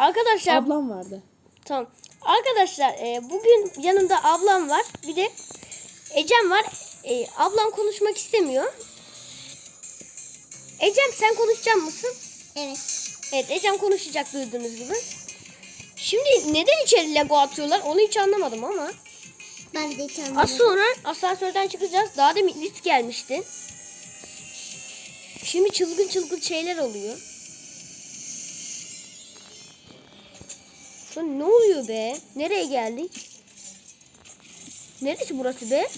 Arkadaşlar Ablam vardı. tamam. Arkadaşlar e, bugün yanımda ablam var. Bir de Ecem var. E, ablam konuşmak istemiyor. Ecem sen konuşacak mısın? Evet. Evet Ecem konuşacak duyduğunuz gibi. Şimdi neden içeri Lego atıyorlar onu hiç anlamadım ama. Ben de hiç Az anlamadım. sonra asansörden çıkacağız. Daha demin Lit gelmişti. Şimdi çılgın çılgın şeyler oluyor. Şu an ne oluyor be? Nereye geldik? Neresi burası be?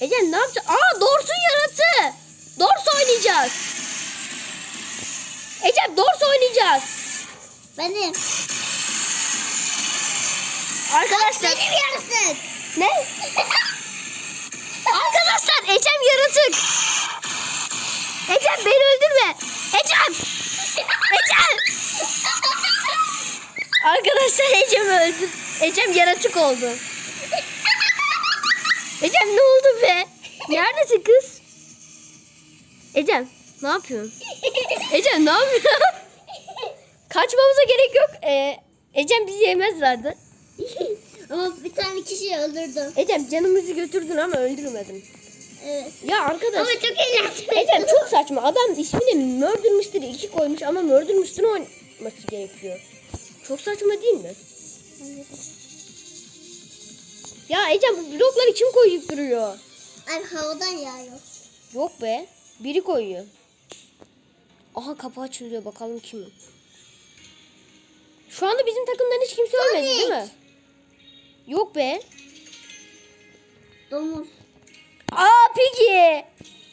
Ecem ne yapacağız? Aa Dorsun yaratı. Dors oynayacağız. Ecem Dors oynayacağız. Benim. Arkadaşlar. Benim yarısın. Ne? Arkadaşlar Ecem yaratık. Ecem beni öldürme. Ecem. Ecem. Arkadaşlar Ecem öldü. Ecem yaratık oldu. Ecem ne oldu be? Neredesin kız? Ecem ne yapıyorsun? Ecem ne yapıyorsun? Kaçmamıza gerek yok. Ee, Ecem bizi yemez zaten. Ama bir tane kişiyi öldürdüm. Oldu canımızı götürdün ama öldürmedin. Evet. Ya arkadaş. Ama çok eğlenceli. Ecem çok saçma. Adam ismini Murder Mystery 2 koymuş ama Murder Mystery oynaması gerekiyor. Çok saçma değil mi? Ya Ecem bu blokları kim koyup duruyor? Ay havadan yağıyor. Yok be. Biri koyuyor. Aha kapı açılıyor bakalım kimin. Şu anda bizim takımdan hiç kimse ölmedi değil mi? Yok be. Domuz. Aa Piggy.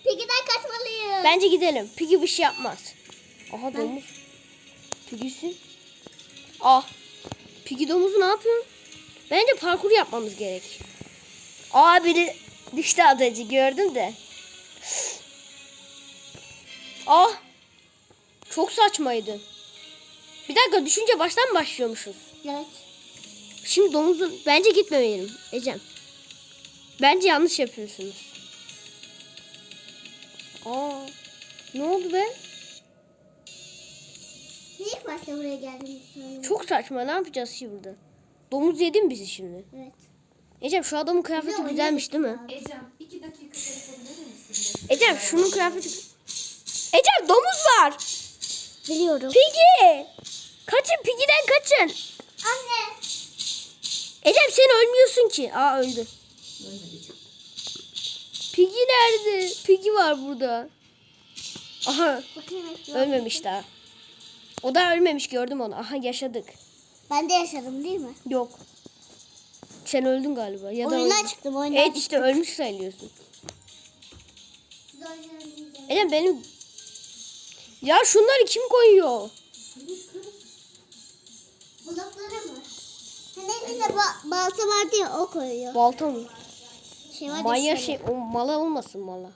Piggy'den kaçmalıyım. Bence gidelim. Piggy bir şey yapmaz. Aha domuz. Piggy'sin. Ah. Piggy domuzu ne yapıyor? Bence parkur yapmamız gerek. Aa biri düştü adacı gördüm de. Ah. Çok saçmaydı. Bir dakika düşünce baştan mı başlıyormuşuz? Evet. Şimdi domuzun bence gitmemeliyim Ecem. Bence yanlış yapıyorsunuz. Aa. Ne oldu be? Başta buraya söyle. Çok saçma. Ne yapacağız şimdi burada? Domuz yedi mi bizi şimdi? Evet. Ecem şu adamın kıyafeti Ne güzelmiş değil mi? Ecem iki dakika telefonu verir misin? Ecem şunun kıyafeti... Ecem domuz var. Biliyorum. Piggy. Kaçın Piggy'den kaçın. Anne. Ecem sen ölmüyorsun ki. Aa öldü. Piggy nerede? Piggy var burada. Aha Bakayım. ölmemiş daha. O da ölmemiş gördüm onu. Aha yaşadık. Ben de yaşadım değil mi? Yok. Sen öldün galiba. Ya da Oyundan öldün. çıktım oyundan Evet işte ölmüş sayılıyorsun. çıktım. Ecem benim... Ya şunları kim koyuyor? Blokları mı? Hani elinde ba- balta vardı ya o koyuyor. Balta mı? Şey var ya Manya şöyle. şey... O mala olmasın mala.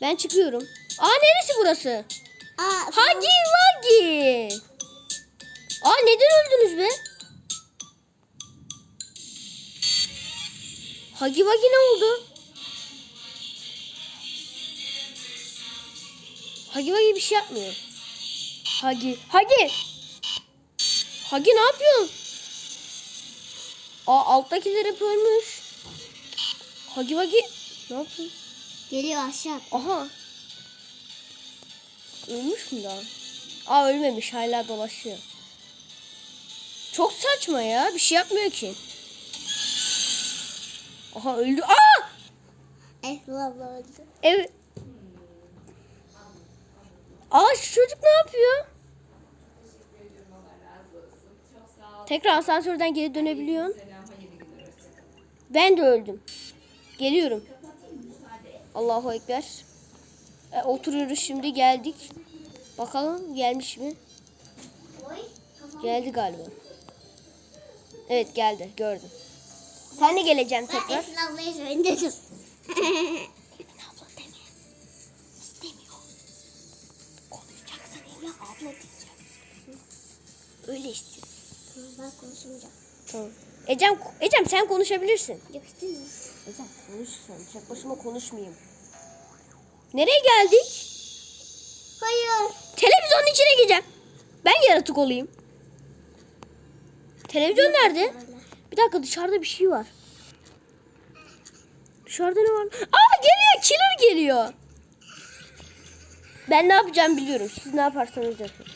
Ben çıkıyorum. Aa neresi burası? Aa, Hagi Vagi. Aa neden öldünüz be? Hagi Vagi ne oldu? Hagi Vagi bir şey yapmıyor. Hagi. Hagi. Hagi ne yapıyorsun? Aa alttakiler hep ölmüş. Hagi Vagi ne yapıyor? Geliyor aşağı. Aha. Ölmüş mü daha? Aa ölmemiş hala dolaşıyor. Çok saçma ya. Bir şey yapmıyor ki. Aha öldü. Aa! Esra abla öldü. Evet. Aa şu çocuk ne yapıyor? Tekrar asansörden geri dönebiliyorsun. Ben de öldüm. Geliyorum. Allahu Ekber. E, oturuyoruz şimdi geldik. Bakalım gelmiş mi? Geldi galiba. Evet geldi gördüm. Sen de geleceksin Ben tekrar. Esra ablaya söyledim. Öyle. Tamam, ben konuşmayacağım. Tamam. Ecem, Ecem sen konuşabilirsin. Yok istemiyorum. Ecem konuş sen. Tek başıma konuşmayayım. Nereye geldik? Hayır. Televizyonun içine gireceğim. Ben yaratık olayım. Televizyon nerede? Bir dakika dışarıda bir şey var. Dışarıda ne var? Aa geliyor killer geliyor. Ben ne yapacağım biliyorum. Siz ne yaparsanız yapın.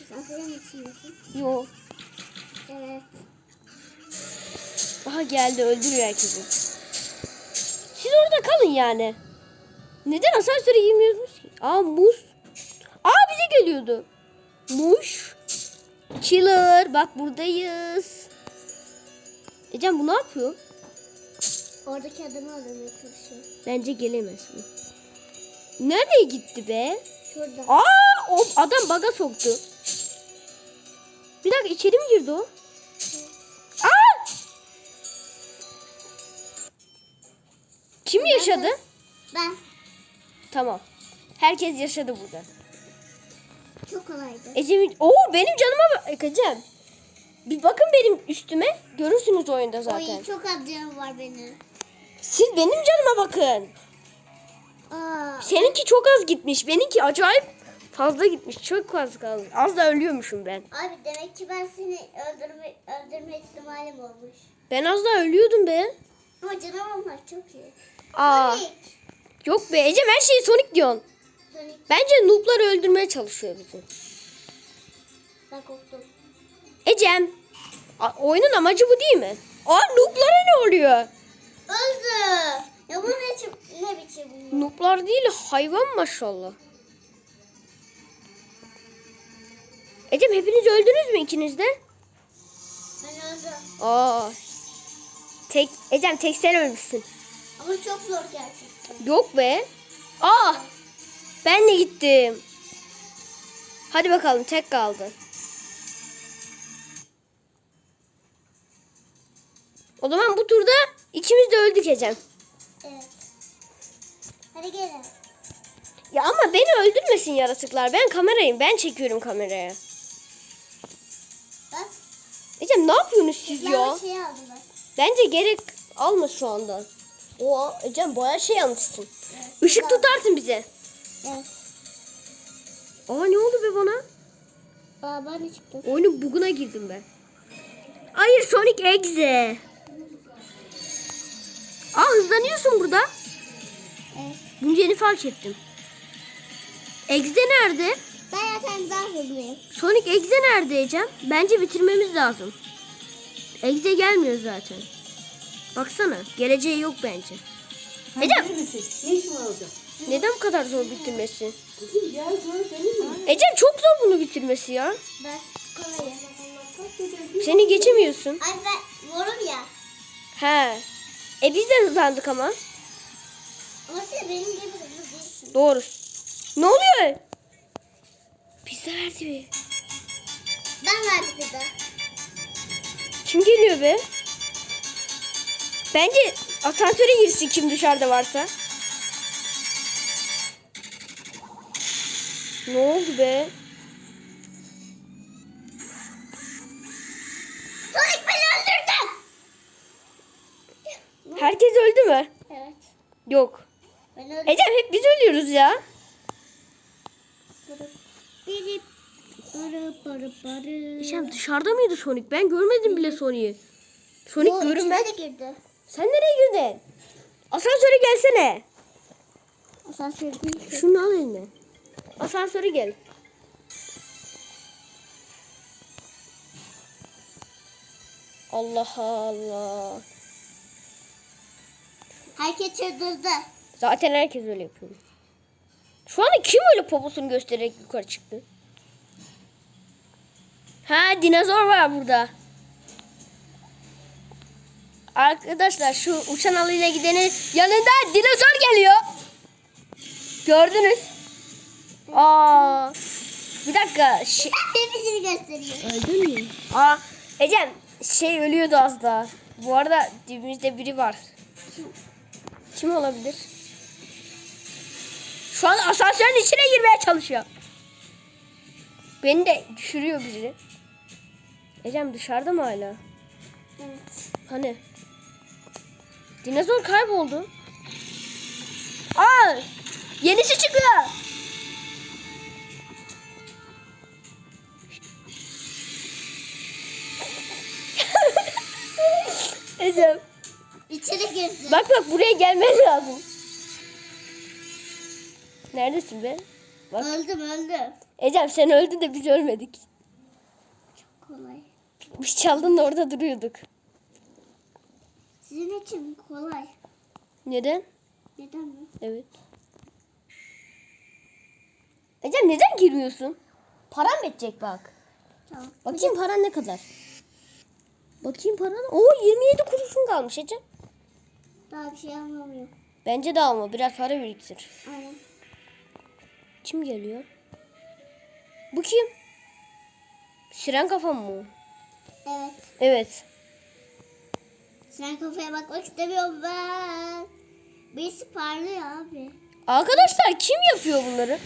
Misafirin içindesin. Yo. Evet. Aha geldi öldürüyor herkesi. Siz orada kalın yani. Neden asansöre girmiyorsunuz ki? Aa muz. Geliyordu. Muş. Killer. Bak buradayız. Ecem bu ne yapıyor? Oradaki adamı öldürmeye çalışıyor. Bence gelemez mi? Nereye gitti be? Şurada. Aa o adam baga soktu. Bir dakika içeri mi girdi o? Aa! Kim yaşadı? Ben. Tamam. Herkes yaşadı burada. Çok kolaydı. Ecem, oo benim canıma bak Ecem. Bir bakın benim üstüme. Görürsünüz oyunda zaten. Oy çok az canım var benim. Siz benim canıma bakın. Aa. Seninki çok az gitmiş. Benimki acayip fazla gitmiş. Çok az kaldı. Az da ölüyormuşum ben. Abi demek ki ben seni öldürme, öldürme ihtimalim olmuş. Ben az daha ölüyordum be. Ama canım var çok iyi. Aa. Sonic. Yok be Ecem her şeyi Sonic diyorsun. Bence noob'ları öldürmeye çalışıyor bizi. Ben korktum. Ecem. oyunun amacı bu değil mi? Aa noob'lara ne oluyor? Öldü. Ya bu ne, çi- ne biçim bu? Noob'lar değil hayvan maşallah. Ecem hepiniz öldünüz mü ikiniz de? Ben öldüm. Aa. Tek Ecem tek sen ölmüşsün. Ama çok zor gerçekten. Yok be. Aa. Ben de gittim. Hadi bakalım tek kaldı. O zaman bu turda ikimiz de öldük Ecem. Evet. Hadi gelin. Ya ama beni öldürmesin yaratıklar. Ben kamerayım. Ben çekiyorum kameraya. Bak. Ecem ne yapıyorsunuz siz ya? şey. Bence gerek alma şu anda. O Ecem bayağı şey almışsın. Evet. Işık tutarsın bize. Evet. Aa ne oldu be bana? Aa ben de çıktım. Oyunun buguna girdim ben. Hayır Sonic Exe. Aa hızlanıyorsun burada. Evet. Bunu yeni fark ettim. Exe nerede? Ben zaten daha hızlıyım. Sonic Exe nerede Ecem? Bence bitirmemiz lazım. Exe gelmiyor zaten. Baksana geleceği yok bence. Ecem? Ne işin orada? Neden bu kadar zor bitirmesi? Kızım gel gör deli mi? Ecem çok zor bunu bitirmesi ya. Ben kolayım. Seni geçemiyorsun. Ay ben morum ya. He. E biz de hızlandık ama. Ama sen benim gibi hızlı değilsin. Doğru. Ne oluyor? Pizza verdi be. Ben verdim de. Kim geliyor be? Bence asansöre girsin kim dışarıda varsa. Ne oldu be? Sonic beni öldürdü. Herkes öldü mü? Evet. Yok. Ben. Ecem hep biz ölüyoruz ya. Biri barı barı barı. Ecem dışarıda mıydı Sonic? Ben görmedim bile Sonic'i. Sonic O görünmez. içine de girdi. Sen nereye girdin? Asansöre gelsene. Asansör değil. Şunu al eline. Asansöre gel. Allah Allah. Herkes çıldırdı. Zaten herkes öyle yapıyor. Şu anda kim öyle poposunu göstererek yukarı çıktı? Ha dinozor var burada. Arkadaşlar şu uçan alıyla gidenin yanında dinozor geliyor. Gördünüz. Aa. Bir dakika. Şey, Hepsini gösteriyor. Öldün mü? Aa, Ecem şey ölüyordu az daha. Bu arada dibimizde biri var. Kim olabilir? Şu an asansörün içine girmeye çalışıyor. Beni de düşürüyor biri. Ecem dışarıda mı hala? Evet. Hani? Dinozor kayboldu. Aa! Yenisi çıkıyor. Ecem. İçeri girdi. Bak bak buraya gelmen lazım. Neredesin be? Bak. Öldüm öldüm. Ecem sen öldün de biz ölmedik. Kolay. Biz çaldın da orada duruyorduk. Sizin için kolay. Neden? Neden mi? Evet. Ecem neden girmiyorsun? Param bitecek bak. Tamam. Bakayım paran ne kadar? Bakayım paran. Oo 27 kuruşun kalmış Ecem. Daha bir şey anlamıyorum. Bence de alma. Biraz para biriktir. Aynen. Kim geliyor? Bu kim? Siren kafa mı? Evet. Evet. Sen kafaya bakmak istemiyorum ben. Birisi parlıyor abi. Arkadaşlar kim yapıyor bunları?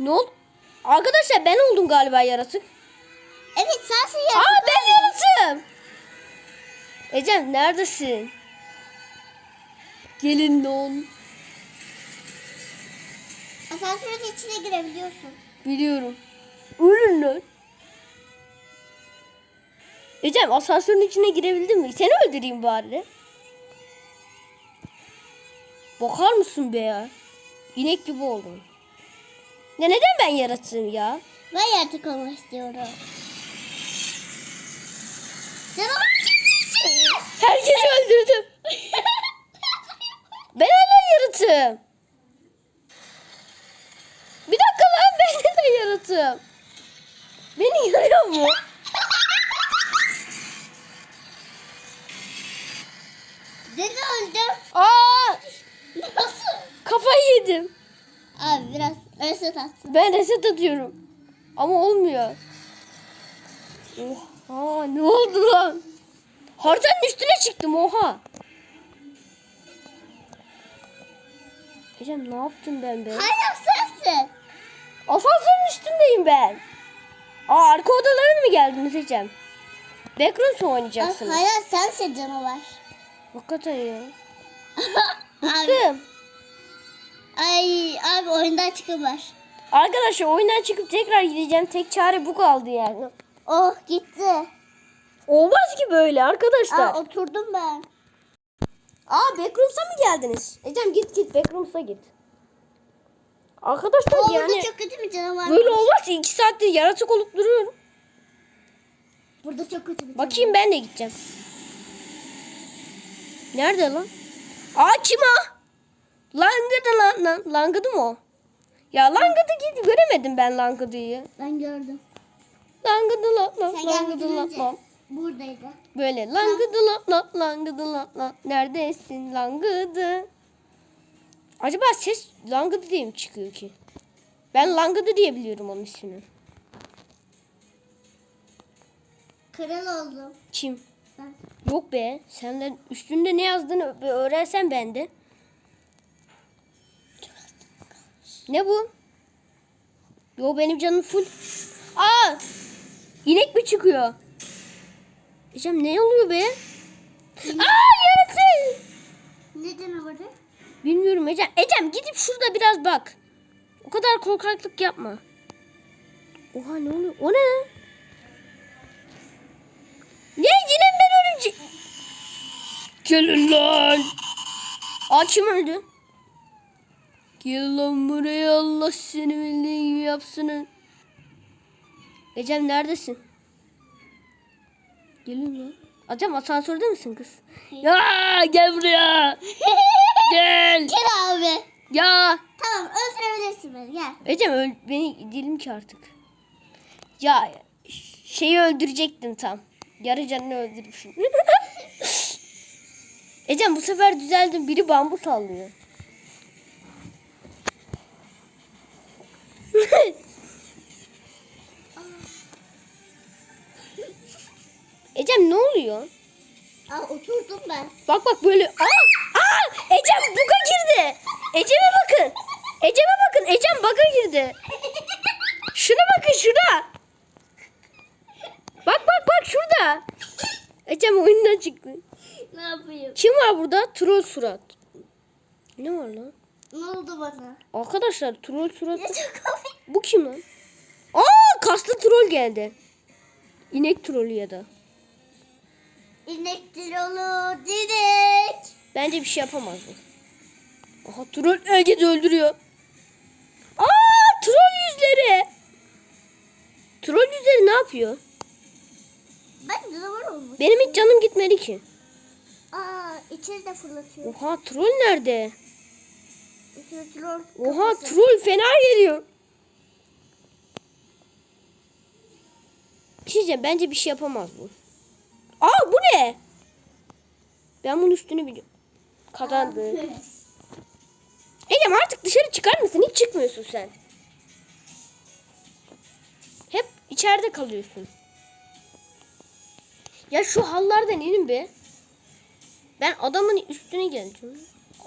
Ne oldu? Arkadaşlar ben oldum galiba yaratık. Evet sensin ya. Aa ben yaratığım. Ecem neredesin? Gelin lan. Asansörün içine girebiliyorsun. Biliyorum. Ölün lan. Ecem asansörün içine girebildin mi? Seni öldüreyim bari. Bakar mısın be ya? İnek gibi oldum. Ya neden ben yaratığım ya? Ben yaratık olmak istiyorum. Canavar? Herkesi öldürdüm. ben hala yaratığım. Bir dakika lan ben neden yaratığım? Beni görüyor mu? Deli öldüm. Aa, Nasıl? kafayı yedim. Abi biraz reset atsın. Ben reset atıyorum. Ama olmuyor. Oha ne oldu lan? Haritanın üstüne çıktım oha. Ecem ne yaptım ben be? Hala sensin. Asansörün üstündeyim ben. Aa arka odalara mı geldiniz Ecem? Backrooms oynayacaksınız? Hala sensin canavar. Hakikaten ya. abi, Bıktım. ay abi oyundan çıkın var. Arkadaşlar oyundan çıkıp tekrar gideceğim. Tek çare bu kaldı yani. Oh gitti. Olmaz ki böyle arkadaşlar. Aa, oturdum ben. Aa Backrooms'a mı geldiniz? Ecem git git Backrooms'a git. Arkadaşlar Orada yani çok kötü bir canavar böyle olmaz. iki saattir yaratık olup duruyorum. Burada çok kötü bir Bakayım ben de gideceğim. Nerede lan? Aa kim o? Langıdı lan, lan. Langıdı mı o? Ya Langıdı git göremedim ben Langıdı'yı. Ben gördüm. Langıdı lan lan Sen Langıdı gelmeden lan önce lan. buradaydı. Böyle langıdı lan lan langıdı lan lan. Neredesin langıdı? Acaba ses langıdı diye mi çıkıyor ki? Ben langıdı diye biliyorum onun ismini. Kral oldum. Kim? Ben. Yok be. Senden üstünde ne yazdığını öğrensen ben de. Ne bu? Yo benim canım full. Aa! İnek mi çıkıyor? Ecem ne oluyor be? Aa yarası! Ne canavarı? Bilmiyorum Ecem. Ecem gidip şurada biraz bak. O kadar korkaklık yapma. Oha ne oluyor? O ne? Ne yine ben örümcek? Gelin lan. Aa kim öldü? Gel lan buraya Allah seni bildiği gibi yapsın. Ecem neredesin? Gelin lan. Ecem asansörde misin kız? Ya gel buraya. Gel. Gel abi. Ya. Tamam öldürebilirsin beni gel. Ecem öl beni dilim ki artık. Ya şeyi öldürecektim tam. Yarı canını öldürmüşüm. Ecem bu sefer düzeldim. Biri bambu sallıyor. Ecem ne oluyor? Aa oturdum ben. Bak bak böyle. Aa! Aa! Ecem buga girdi. Ecem'e bakın. Ecem'e bakın. Ecem buga girdi. Şuna bakın şuna. Bak bak bak şurada. Ecem oyundan çıktı. ne yapayım? Kim var burada? Troll surat. Ne var lan? Ne oldu bana? Arkadaşlar troll surat. Ne çok komik. Bu kim lan? Aa kaslı troll geldi. İnek trolü ya da. İnektir onu direkt. Bence bir şey yapamaz bu. Aha troll herkesi öldürüyor. Aa troll yüzleri. Troll yüzleri ne yapıyor? Ben canavar olmuş. Benim hiç canım gitmedi ki. Aa içeri de fırlatıyor. Oha troll nerede? İçeri troll Oha kafası. troll fena geliyor. Bir şey diyeceğim bence bir şey yapamaz bu. Aa bu ne? Ben bunun üstünü biliyorum. Kazandı. Egem artık dışarı çıkar mısın? Hiç çıkmıyorsun sen. Hep içeride kalıyorsun. Ya şu hallardan inin be. Ben adamın üstüne geleceğim.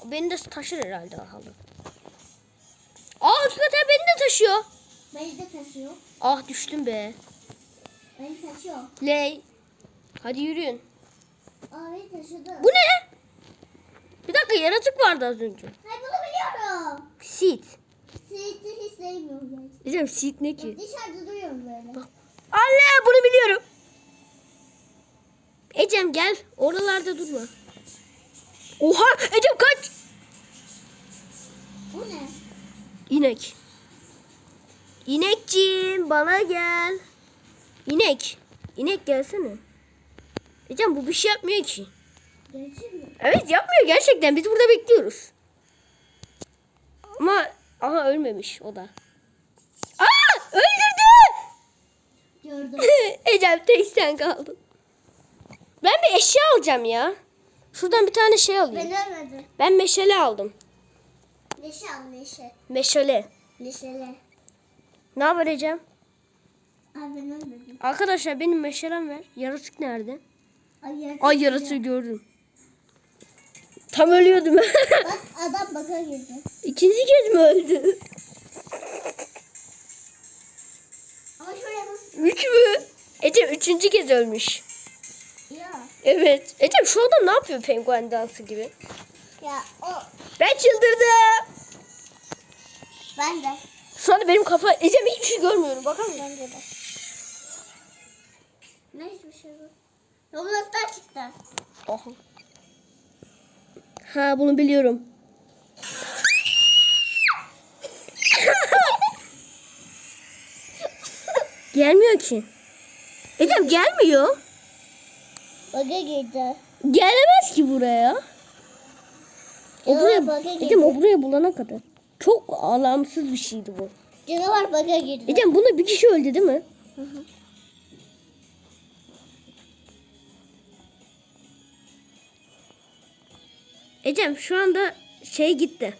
Beni de taşır herhalde o halı. Aa hakikaten beni de taşıyor. Beni de taşıyor. Ah düştüm be. Beni taşıyor. Ley. Hadi yürüyün. Aa beni taşıdı. Bu ne? Bir dakika yaratık vardı az önce. Hayır bunu biliyorum. Seed. Siirt'i hiç sevmiyorum. Diyeceğim seed ne ki? Dışarıda duruyorum böyle. Anne bunu biliyorum. Ecem gel. Oralarda durma. Oha Ecem kaç. Bu ne? İnek. İnekciğim bana gel. İnek. İnek gelsene. Ecem bu bir şey yapmıyor ki. Evet yapmıyor gerçekten. Biz burada bekliyoruz. Ama aha ölmemiş o da. Aa öldürdü. Gördüm. Ecem tek sen kaldın. Ben bir eşya alacağım ya. Şuradan bir tane şey alayım. ben ölmedim. Ben meşale aldım. Neşe al neşe. Meşale. Neşele. Ne haber Ecem? Abi ben ölmedim. Arkadaşlar benim meşalem ver. Yaratık nerede? Ay, yaratığı gördüm. Tam ölüyordum. Bak adam baka girdi. İkinci kez mi öldü? Ama şuraya nasıl? Üç mü? Ecem üçüncü kez ölmüş. Ya. Evet. Ecem şu anda ne yapıyor penguen dansı gibi? Ya o. Ben çıldırdım. Ben de. Şu anda benim kafa... Ecem hiçbir şey görmüyorum. Bakar mısın? Ben de. Ne hiçbir şey yok. Roblox'tan çıktı. Aha. Ha bunu biliyorum. Gelmiyor ki. Ecem gelmiyor. Baka girdi. Gelemez ki buraya. O Ya, buraya. Ecem o buraya bulana kadar. Çok alamsız bir şeydi bu. Canavar baka girdi. Ecem bunda bir kişi öldü değil mi? Ecem şu anda şey gitti.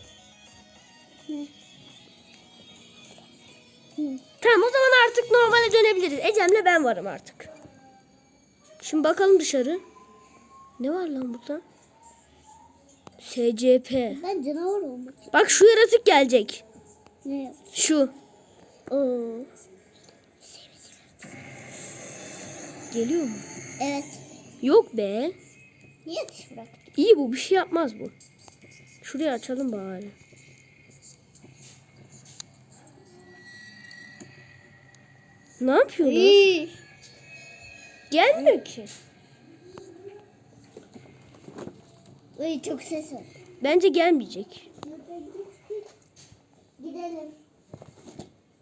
Tamam o zaman artık normale dönebiliriz. Ecem'le ben varım artık. Şimdi bakalım dışarı. Ne var lan burada? SCP. Ben canavar olmak Bak şu yaratık gelecek. Ne? Şu. Oo. Geliyor mu? Evet. Yok be. Niye dış bırak? İyi bu bir şey yapmaz bu. Şurayı açalım bari. Ne yapıyorlar? Gelmiyor ki. Uy çok ses var. Bence gelmeyecek. Gidelim.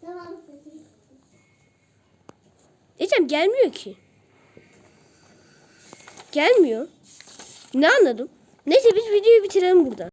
Tamam sesim. Ecem gelmiyor ki. Gelmiyor. Ne anladım? Neyse biz videoyu bitirelim burada.